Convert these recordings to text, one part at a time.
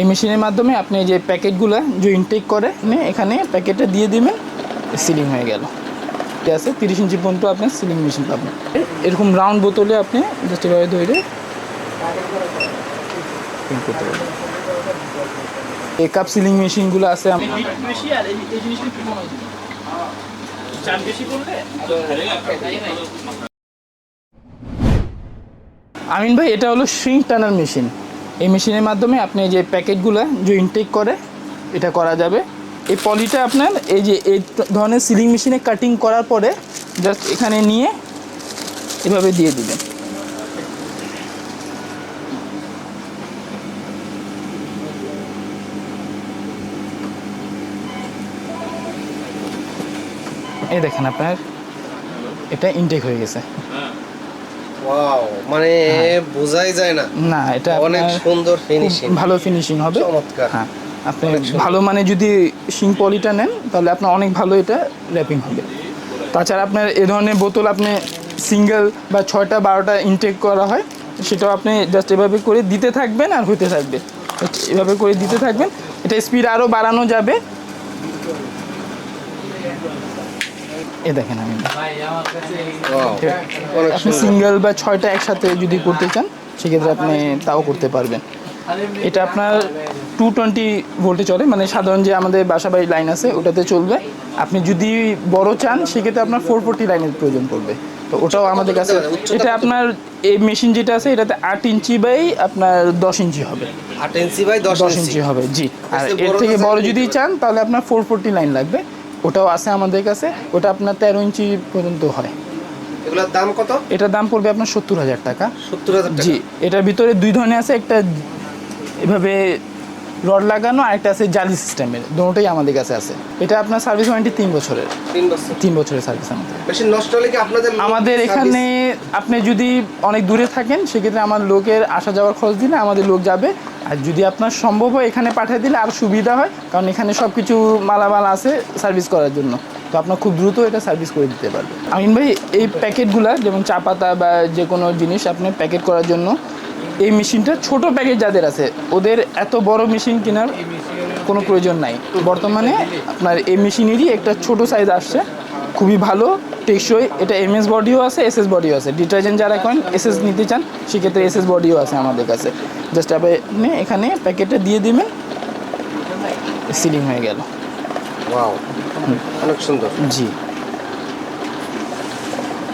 এই মেশিনের মাধ্যমে আপনি যে প্যাকেটগুলো যে ইনটেক করে এখানে প্যাকেটটা দিয়ে দিবেন সিলিং হয়ে গেল। ঠিক আছে? তিরিশ ইঞ্চি পর্যন্ত আপনি সিলিং মেশিন পাবেন। এরকম রাউন্ড বোতলে আপনি জাস্ট এভাবে ধরে করতে পারবেন। এই কাপ সিলিং মেশিনগুলো আছে আমিন ভাই এটা হলো শ্রিঙ্ক টানার মেশিন এই মেশিনের মাধ্যমে আপনি যে প্যাকেটগুলো যে ইনটেক করে, এটা করা যাবে। এই পলিটা আপনার এই যে এই ধরনের সিলিং মেশিনে কাটিং করার পরে জাস্ট এখানে নিয়ে এভাবে দিয়ে দিবেন। এই দেখেন আপনার, এটা ইনটেক হয়ে গেছে। ওয়াও মানে বোঝাই যায় না। না এটা অনেক সুন্দর ফিনিশিং ভালো ফিনিশিং হবে। চমৎকার। হ্যাঁ আপনি ভালো মানে যদি শিং পলিটা নেন তাহলে আপনার অনেক ভালো এটা র্যাপিং হবে। তাছাড়া আপনার এ ধরনের বোতল আপনি সিঙ্গেল বা ছয়টা বারোটা ইনটেক করা হয় সেটাও আপনি জাস্ট এভাবে করে দিতে থাকবেন আর হতে থাকবে। এভাবে করে দিতে থাকবেন। এটা স্পিড আরও বাড়ানো যাবে। এ দেখেন আমি। আপনি সিঙ্গেল বা ছয়টা একসাথে যদি করতে চান সেক্ষেত্রে আপনি তাও করতে পারবেন। এটা আপনার টু টোয়েন্টি ভোল্টে চলে মানে সাধারণ যে আমাদের বাসা বাড়ি লাইন আছে ওটাতে চলবে। আপনি যদি বড় চান সেক্ষেত্রে আপনার ফোর ফোরটি লাইনের প্রয়োজন পড়বে। তো ওটাও আমাদের কাছে এটা আপনার এই মেশিন যেটা আছে এটাতে আট ইঞ্চি বাই আপনার দশ ইঞ্চি হবে। আট ইঞ্চি বাই দশ ইঞ্চি হবে জি। আর এর থেকে বড় যদি চান তাহলে আপনার ফোর ফোরটি লাইন লাগবে। ওটাও আছে আমাদের কাছে ওটা আপনার তেরো ইঞ্চি পর্যন্ত হয়। এগুলোর দাম কত? এটার দাম পড়বে আপনার সত্তর হাজার টাকা। সত্তর হাজার জি এটার ভিতরে দুই ধরনের আছে একটা এভাবে রড লাগানো আর একটা আছে জালি সিস্টেমের দুটোই আমাদের কাছে আছে। এটা আপনার সার্ভিস ওয়ারেন্টি তিন বছরের। তিন বছর। তিন বছরের সার্ভিস আমাদের। মেশিন নষ্ট হলে কি আপনাদের আমাদের এখানে আপনি যদি অনেক দূরে থাকেন সেক্ষেত্রে আমার লোকের আসা যাওয়ার খরচ দিলে আমাদের লোক যাবে। আর যদি আপনার সম্ভব হয় এখানে পাঠিয়ে দিলে আর সুবিধা হয়, কারণ এখানে সব কিছু মালামাল আছে সার্ভিস করার জন্য। তো আপনার খুব দ্রুত এটা সার্ভিস করে দিতে পারবে। আমিন ভাই, এই প্যাকেটগুলো, যেমন চা পাতা বা যে কোনো জিনিস আপনি প্যাকেট করার জন্য, এই মেশিনটা ছোট প্যাকেট যাদের আছে, ওদের এত বড় মেশিন কেনার কোনো প্রয়োজন নাই। বর্তমানে আপনার এই মেশিনেরই একটা ছোট সাইজ আসছে, খুবই ভালো। টেকসই এটা এম এস বডিও আছে এস এস বডিও আছে। ডিটারজেন্ট যারা করেন এস এস নিতে চান সেক্ষেত্রে এস এস বডিও আছে আমাদের কাছে। জাস্ট আপনি এখানে প্যাকেটটা দিয়ে দিবেন সিলিং হয়ে গেল। অনেক সুন্দর। জি।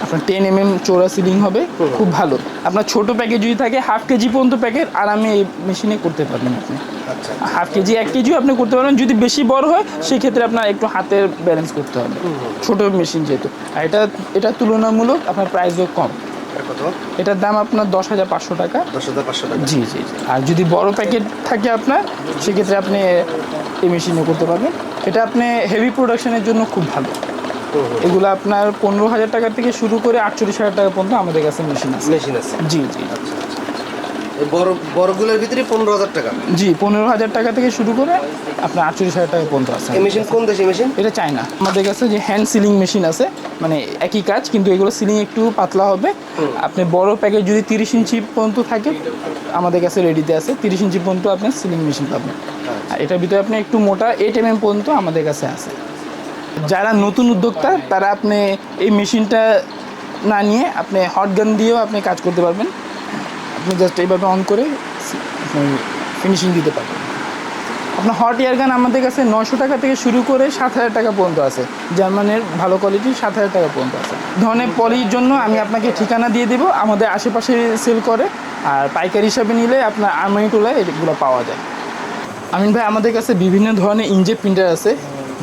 আপনার টেন এম এম চৌড়া সিলিং হবে খুব ভালো। আপনার ছোট প্যাকেট যদি থাকে হাফ কেজি পর্যন্ত প্যাকেট আরামে এই মেশিনে করতে পারবেন আপনি। আচ্ছা। হাফ কেজি এক কেজিও আপনি করতে পারবেন। যদি বেশি বড় হয় সেক্ষেত্রে আপনার একটু হাতের ব্যালেন্স করতে হবে। ছোট মেশিন যেহেতু। আর এটা এটা তুলনামূলক আপনার প্রাইসও কম। এটার দাম আপনার দশ হাজার পাঁচশো টাকা। দশ হাজার পাঁচশো টাকা। জি জি জি। আর যদি বড় প্যাকেট থাকে আপনার সেক্ষেত্রে আপনি এই মেশিনে করতে পারবেন। এটা আপনি হেভি প্রোডাকশনের জন্য খুব ভালো। এগুলো আপনার পনেরো হাজার টাকা থেকে শুরু করে আটচল্লিশ হাজার টাকা পর্যন্ত আমাদের কাছে মেশিন আছে। মেশিন আছে। জি জি। আচ্ছা আচ্ছা। বড় বড়গুলোর ভিতরে পনেরো হাজার টাকা। জি পনেরো হাজার টাকা থেকে শুরু করে আপনার আটচল্লিশ হাজার টাকা পর্যন্ত আছে। এই মেশিন কোন দেশি মেশিন? এটা চায় না আমাদের কাছে যে হ্যান্ড সিলিং মেশিন আছে মানে একই কাজ কিন্তু এগুলো সিলিং একটু পাতলা হবে। আপনি বড় প্যাকেজ যদি তিরিশ ইঞ্চি পর্যন্ত থাকে আমাদের কাছে রেডিতে আছে। তিরিশ ইঞ্চি পর্যন্ত আপনি সিলিং মেশিন পাবেন। আর এটার ভিতরে আপনি একটু মোটা এইট এম এম পর্যন্ত আমাদের কাছে আছে। যারা নতুন উদ্যোক্তা, তারা আপনি এই মেশিনটা না নিয়ে আপনি হট গান দিয়েও আপনি কাজ করতে পারবেন। আপনি জাস্ট এইভাবে অন করে ফিনিশিং দিতে পারবেন। আপনার হট এয়ার গান আমাদের কাছে নশো টাকা থেকে শুরু করে সাত হাজার টাকা পর্যন্ত আছে। জার্মানের ভালো কোয়ালিটির সাত হাজার টাকা পর্যন্ত আছে। ধরনের পলির জন্য আমি আপনাকে ঠিকানা দিয়ে দেবো, আমাদের আশেপাশে সেল করে, আর পাইকারি হিসাবে নিলে আপনার আর্মানি টোলায় এগুলো পাওয়া যায়। আমিন ভাই, আমাদের কাছে বিভিন্ন ধরনের ইনজেট প্রিন্টার আছে।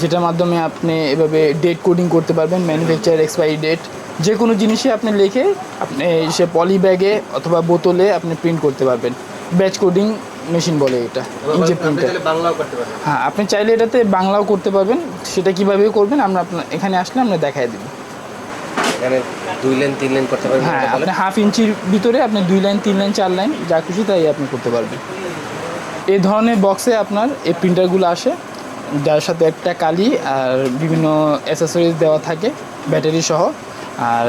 যেটার মাধ্যমে আপনি এভাবে ডেট কোডিং করতে পারবেন ম্যানুফ্যাকচার এক্সপায়ারি ডেট যে কোনো জিনিসে আপনি লিখে আপনি সে পলি ব্যাগে অথবা বোতলে আপনি প্রিন্ট করতে পারবেন। ব্যাচ কোডিং মেশিন বলে এটা ইনজেট প্রিন্টার হ্যাঁ আপনি চাইলে এটাতে বাংলাও করতে পারবেন সেটা কীভাবে করবেন আমরা আপনার এখানে আসলে আমরা দেখাই দেবো। এখানে দুই লাইন তিন লাইন করতে পারবেন হ্যাঁ আপনি হাফ ইঞ্চির ভিতরে আপনি দুই লাইন তিন লাইন চার লাইন যা খুশি তাই আপনি করতে পারবেন। এই ধরনের বক্সে আপনার এই প্রিন্টারগুলো আসে। যার সাথে একটা কালি আর বিভিন্ন অ্যাসেসরিজ দেওয়া থাকে ব্যাটারি সহ। আর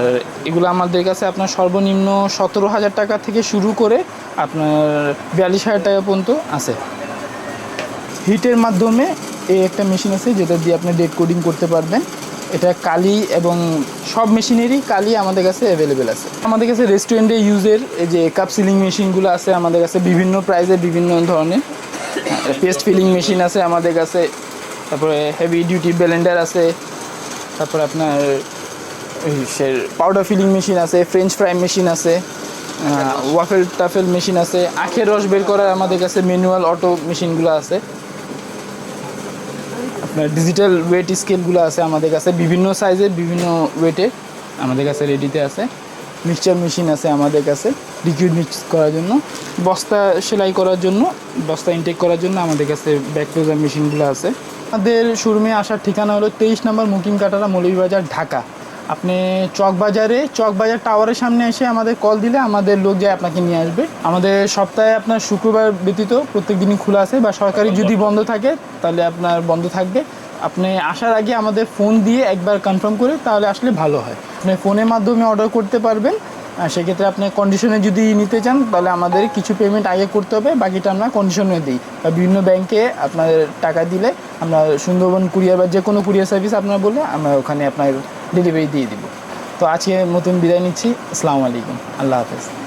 এগুলো আমাদের কাছে আপনার সর্বনিম্ন সতেরো হাজার টাকা থেকে শুরু করে আপনার বিয়াল্লিশ হাজার টাকা পর্যন্ত আছে। হিটের মাধ্যমে এই একটা মেশিন আছে, যেটা দিয়ে আপনি ডেট কোডিং করতে পারবেন। এটা কালি এবং সব মেশিনেরই কালি আমাদের কাছে অ্যাভেলেবেল আছে। আমাদের কাছে রেস্টুরেন্টে ইউজের এই যে কাপ সিলিং মেশিনগুলো আছে আমাদের কাছে বিভিন্ন প্রাইজে বিভিন্ন ধরনের। পেস্ট ফিলিং মেশিন আছে আমাদের কাছে। তারপরে হেভি ডিউটি ব্লেন্ডার আছে তারপরে আপনার সে পাউডার ফিলিং মেশিন আছে ফ্রেঞ্চ ফ্রাই মেশিন আছে ওয়াফেল টাফেল মেশিন আছে আখের রস বের করার আমাদের কাছে ম্যানুয়াল অটো মেশিনগুলো আছে। আপনার ডিজিটাল ওয়েট স্কেলগুলো আছে আমাদের কাছে বিভিন্ন সাইজের বিভিন্ন ওয়েটের আমাদের কাছে রেডিতে আছে। মিক্সচার মেশিন আছে আমাদের কাছে লিকুইড মিক্স করার জন্য বস্তা সেলাই করার জন্য বস্তা ইনটেক করার জন্য আমাদের কাছে ব্যাক ক্লোজার মেশিনগুলো আছে। আমাদের শোরুমে আসার ঠিকানা হলো তেইশ নম্বর মুকিম কাটারা মৌলভীবাজার, ঢাকা। আপনি চকবাজারে, চকবাজার টাওয়ারের সামনে এসে আমাদের কল দিলে আমাদের লোক যায় আপনাকে নিয়ে আসবে। আমাদের সপ্তাহে আপনার শুক্রবার ব্যতীত প্রত্যেক দিনই খোলা আছে বা সরকারি যদি বন্ধ থাকে, তাহলে আপনার বন্ধ থাকবে। আপনি আসার আগে আমাদের ফোন দিয়ে একবার কনফার্ম করে তাহলে আসলে ভালো হয়। আপনি ফোনের মাধ্যমে অর্ডার করতে পারবেন। আর সেক্ষেত্রে আপনি কন্ডিশনে যদি নিতে চান, তাহলে আমাদের কিছু পেমেন্ট আগে করতে হবে, বাকিটা আমরা কন্ডিশনে দিই। বা বিভিন্ন ব্যাংকে আপনার টাকা দিলে আমরা সুন্দরবন কুরিয়ার বা যে কোনো কুরিয়ার সার্ভিস আপনার বললে আমরা ওখানে আপনার ডেলিভারি দিয়ে দিব। তো আজকে নতুন বিদায় নিচ্ছি। আসসালামু আলাইকুম। আল্লাহ হাফেজ।